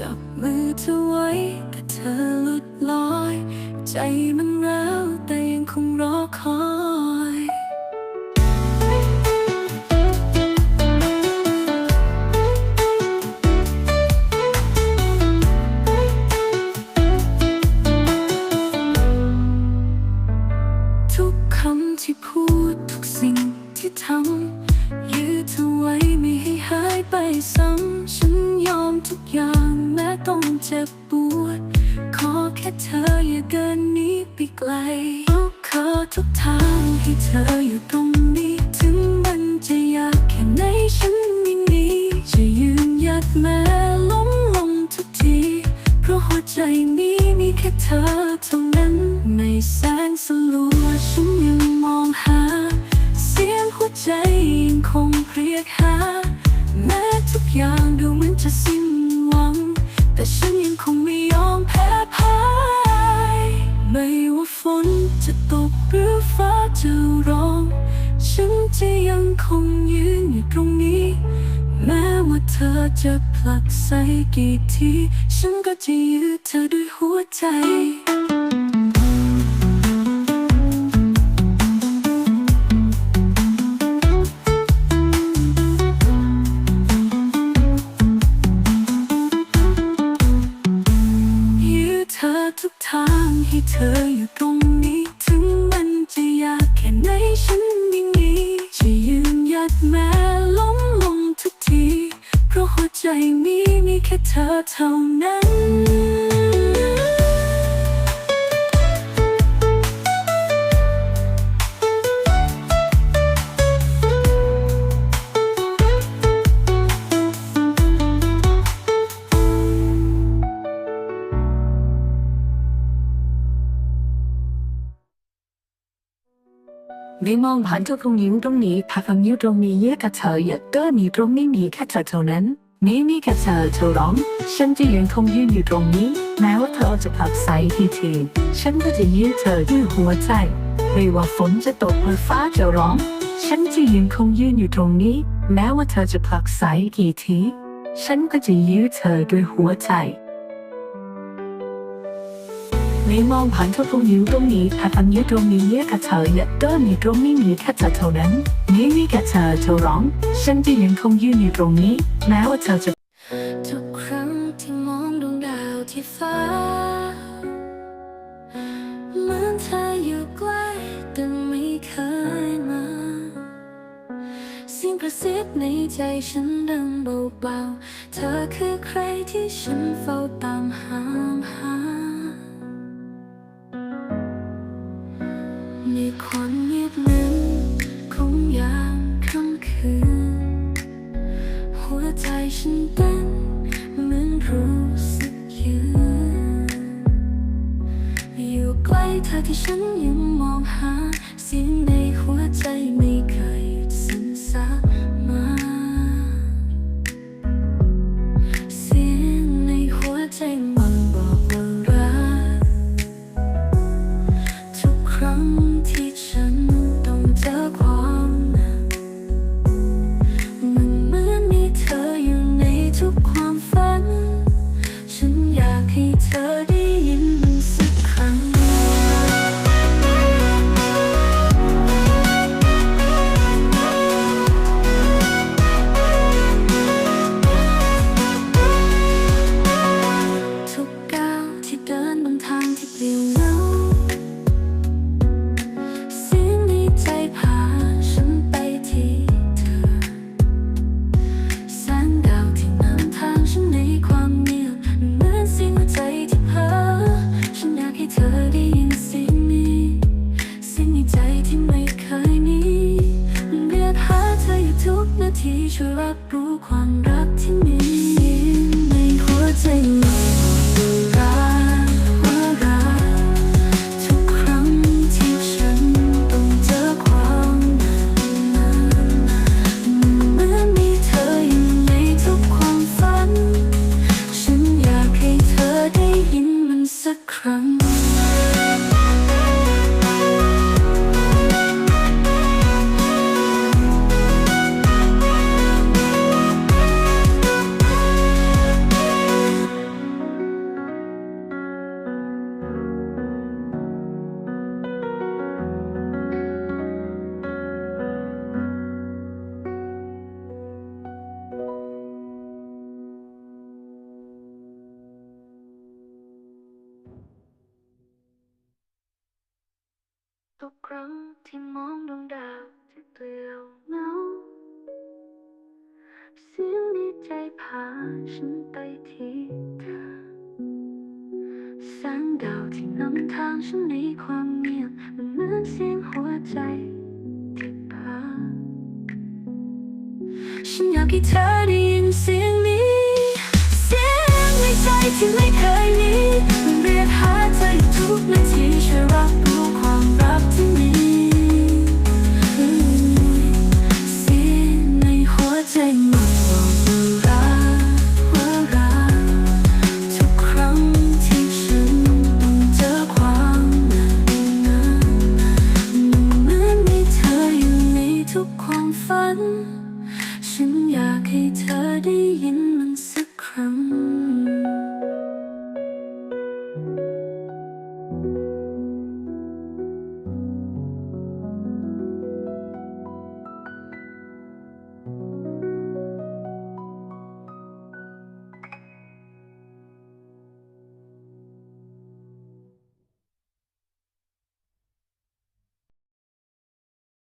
จับมือเธอไว้แต่เธอหลุดลอย ใจมันร้าวแต่ยังคงรอคอยทุกคำที่พูดทุกสิ่งที่ทำยืดเธอไว้ไม่ให้หายไปซ้ำ จ็บปวด ขอแค่เธออย่าเดินนี้ไปไกลขอทุกทางให้เธออยู่ตรงนี้ ถึงมันจะยากแค่ไหนฉันม่หนีจะยืนหยัดแม้ล้มลงทุกที เพราะหัวใจนี้มีแค่เธอเท่านั้นไม่แสนสลัวฉันยังมองหา เสียงหัวใจยังคงเรียกหาแม้ทุกอย่าง แต่ฉันยังคงไม่ยอมแพ้พ่ายไม่ว่าฝนจะตกหรือฟ้าจะร้อง ฉันจะยังคงยืนอยู่ตรงนี้ แม้ว่าเธอจะผลักใส่กี่ที ฉันก็จะยืดเธอด้วยหัวใจ ทุกทางให้เธออยู่ตรงนี้ ถึงมันจะยากแค่ไหนฉันยังมีจะยืนหยัดแม้ล้มลงทุกที เพราะหัวใจมีมีแค่เธอเท่านั้น ไม่มองผ่านทุกตรงนิ้วตรงนี้ถ้าฟังนิ้วตรงนี้เยอะกับเธออย่าเดินมีตรงนี้มีแค่เธอเท่านั้นนี่มีแค่เธอเธอร้อง ฉันจะยังคงยืนอยู่ตรงนี้ แม้ว่าเธอจะผลักไสทีทีฉันก็จะยืนเธอด้วยหัวใจไม่ว่าฝนจะตกหรือฟ้าจะร้อง ฉันจะยังคงยืนอยู่ตรงนี้ แม้ว่าเธอจะผลักไสกี่ที ฉันก็จะยืนเธอด้วยหัวใจ ไม่มองผ่านทุกตรงนิ้วตรงนี้ถ้าฟังนิ้วตรงนี้เยอะกับเธออย่าเดินอยู่ตรงนี้มีแค่เธอเท่านั้นนี่มีแค่เธอเธอร้อง ฉันจะยังคงยืนอยู่ตรงนี้ แม้ว่าเธอจะทุกครั้งที่มองดวงดาวที่ฟ้าเหมือนเธออยู่ใกล้แต่ไม่เคยมาสียงกระซิบในใจฉันดังเบาๆเธอคือใครที่ฉันเฝ้าตา ใจฉันเป็นเหมือนรู้สึกยืนอยู่ใกล้เธอที่ฉันยังมองหาเสียงในหัวใจ ช่ ทุกครั้งที่มองดวงดาวที่เปลี่ยวเหงาเสียงในใจพาฉันไปที่เธอแสงดาวที่นำทางฉันในความเงียบมันเหมือนเสียงหัวใจที่พาฉันอยากให้เธอได้ยินเสียงนี้ เสียงในใจที่ไม่เคยหนีมันเรียกหาเธออยู่ทุกนาทีช่วยรับ ได้ยิน